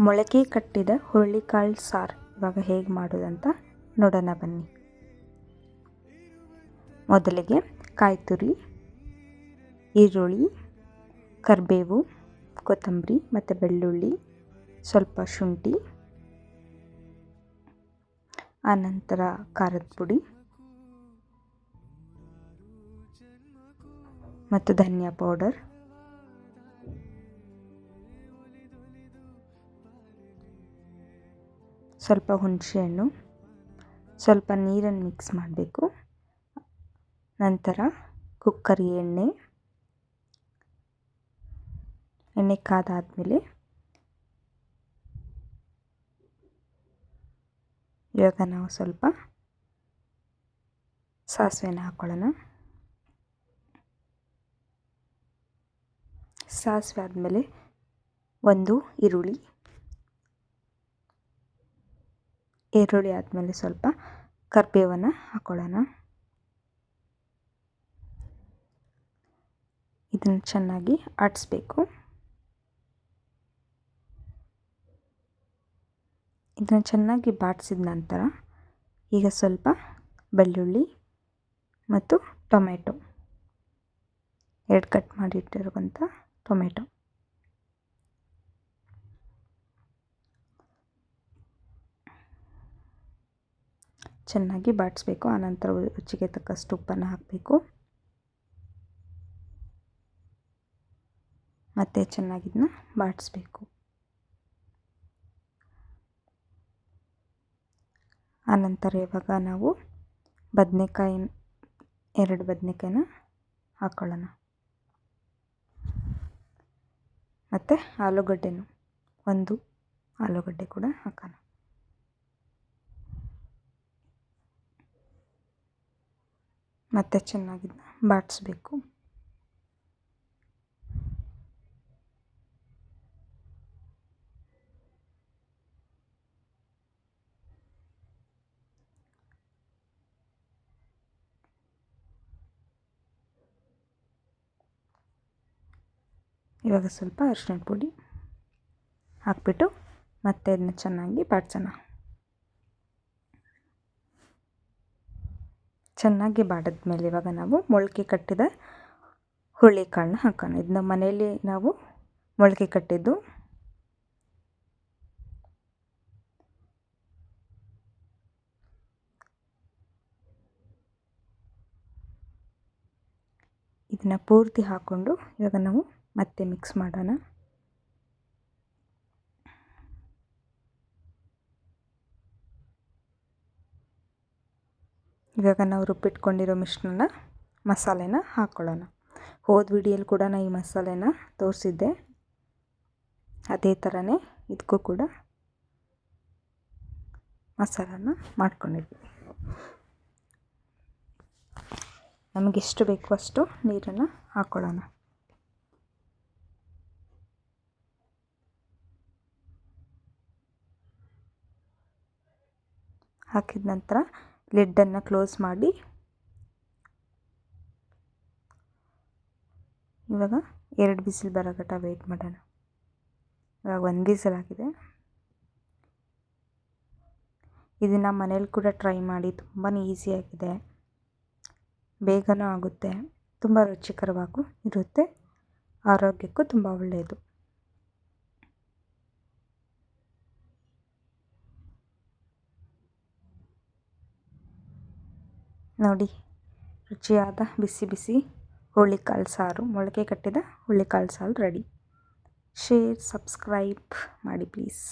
ಮೊಳಕೆ ಕಟ್ಟಿದ ಹುರುಳಿಕಾಳು ಸಾರು ಇವಾಗ ಹೇಗೆ ಮಾಡೋದಂತ ನೋಡೋಣ ಬನ್ನಿ. ಮೊದಲಿಗೆ ಕಾಯಿ ತುರಿ ಈರುಳ್ಳಿ, ಕರಿಬೇವು, ಕೊತ್ತಂಬರಿ ಮತ್ತು ಬೆಳ್ಳುಳ್ಳಿ, ಸ್ವಲ್ಪ ಶುಂಠಿ, ಆನಂತರ ಖಾರದ ಪುಡಿ ಮತ್ತು ಧನಿಯಾ ಪೌಡರ್. ಸ್ವಲ್ಪ ಹುಣಸೆಹಣ್ಣು, ಸ್ವಲ್ಪ ನೀರನ್ನು ಮಿಕ್ಸ್ ಮಾಡಬೇಕು. ನಂತರ ಕುಕ್ಕರ್ ಎಣ್ಣೆ ಎಣ್ಣೆ ಕಾದಾದಮೇಲೆ ಇವಾಗ ನಾವು ಸ್ವಲ್ಪ ಸಾಸಿವೆನ ಹಾಕ್ಕೊಳ್ಳೋಣ ಸಾಸಿವೆ ಆದಮೇಲೆ ಒಂದು ಈರುಳ್ಳಿ ಈರುಳ್ಳಿ ಆದಮೇಲೆ ಸ್ವಲ್ಪ ಕರಿಬೇವನ್ನು ಹಾಕ್ಕೊಳ್ಳೋಣ ಇದನ್ನು ಚೆನ್ನಾಗಿ ಆಡಿಸ್ಬೇಕು. ಇದನ್ನು ಚೆನ್ನಾಗಿ ಬಾಡಿಸಿದ ನಂತರ ಈಗ ಸ್ವಲ್ಪ ಬೆಳ್ಳುಳ್ಳಿ ಮತ್ತು ಟೊಮೆಟೊ. ಎರಡು ಕಟ್ ಮಾಡಿಟ್ಟಿರುವಂಥ ಟೊಮೆಟೊ. ಚೆನ್ನಾಗಿ ಬಾಡಿಸ್ಬೇಕು. ಆನಂತರ ರುಚಿಗೆ ತಕ್ಕಷ್ಟು ಉಪ್ಪನ್ನು ಹಾಕಬೇಕು. ಮತ್ತು ಚೆನ್ನಾಗಿದನ್ನ ಬಾಡಿಸ್ಬೇಕು. ಆನಂತರ ಇವಾಗ ನಾವು ಬದನೆಕಾಯಿ, ಎರಡು ಬದನೆಕಾಯಿನ ಹಾಕ್ಕೊಳ್ಳೋಣ ಮತ್ತು ಆಲೂಗಡ್ಡೆನೂ, ಒಂದು ಆಲೂಗಡ್ಡೆ ಕೂಡ ಹಾಕೋಣ. ಮತ್ತು ಚೆನ್ನಾಗಿ ಬಾಡಿಸ್ಬೇಕು. ಇವಾಗ ಸ್ವಲ್ಪ ಅರಿಶಿನ ಪುಡಿ ಹಾಕ್ಬಿಟ್ಟು ಮತ್ತೆ ಅದನ್ನ ಚೆನ್ನಾಗಿ ಬಾಡ್ಸೋಣ. ಚೆನ್ನಾಗಿ ಬಾಡಿದ್ಮೇಲೆ ಇವಾಗ ನಾವು ಮೊಳಕೆ ಕಟ್ಟಿದ ಹುರುಳಿಕಾಳನ್ನ ಹಾಕೋಣ. ಇದನ್ನ ಮನೆಯಲ್ಲಿ ನಾವು ಮೊಳಕೆ ಕಟ್ಟಿದ್ದು ಇದನ್ನು ಪೂರ್ತಿ ಹಾಕ್ಕೊಂಡು ಇವಾಗ ನಾವು ಮತ್ತೆ ಮಿಕ್ಸ್ ಮಾಡೋಣ. ಇವಾಗ ನಾವು ರುಬ್ಬಿಟ್ಕೊಂಡಿರೋ ಮಿಶ್ರಣ ಮಸಾಲೆನ ಹಾಕ್ಕೊಳ್ಳೋಣ ಹೋದ ವಿಡಿಯೋಲಿ ಕೂಡ ನಾನು ಈ ಮಸಾಲೆನ ತೋರಿಸಿದ್ದೆ. ಅದೇ ಥರನೇ ಇದಕ್ಕೂ ಕೂಡ ಮಸಾಲನ ಮಾಡ್ಕೊಂಡಿದ್ವಿ. ನಮಗೆಷ್ಟು ಬೇಕು ಅಷ್ಟು ನೀರನ್ನು ಹಾಕ್ಕೊಳ್ಳೋಣ ಹಾಕಿದ ನಂತರ ಲಿಡ್ಡನ್ನು ಕ್ಲೋಸ್ ಮಾಡಿ. ಇವಾಗ ಎರಡು ಬಿಸಿಲು ಬರೋ ಗಂಟ ವೆಯ್ಟ್ ಮಾಡೋಣ. ಇವಾಗ ಒಂದು ಬಿಸಿಲು ಆಗಿದೆ. ಇದನ್ನು ಮನೇಲಿ ಕೂಡ ಟ್ರೈ ಮಾಡಿ ತುಂಬಾ ಈಸಿಯಾಗಿದೆ ಬೇಗನೂ ಆಗುತ್ತೆ. ತುಂಬ ರುಚಿಕರವಾಗೂ ಇರುತ್ತೆ. ಆರೋಗ್ಯಕ್ಕೂ ತುಂಬ ಒಳ್ಳೆಯದು. ನೋಡಿ, ರುಚಿಯಾದ ಬಿಸಿ ಬಿಸಿ ಹುರುಳಿಕಾಳು ಸಾರು, ಮೊಳಕೆ ಕಟ್ಟಿದ ಹುರುಳಿಕಾಳು ಸಾರು ರೆಡಿ. ಶೇರ್, ಸಬ್ಸ್ಕ್ರೈಬ್ ಮಾಡಿ ಪ್ಲೀಸ್.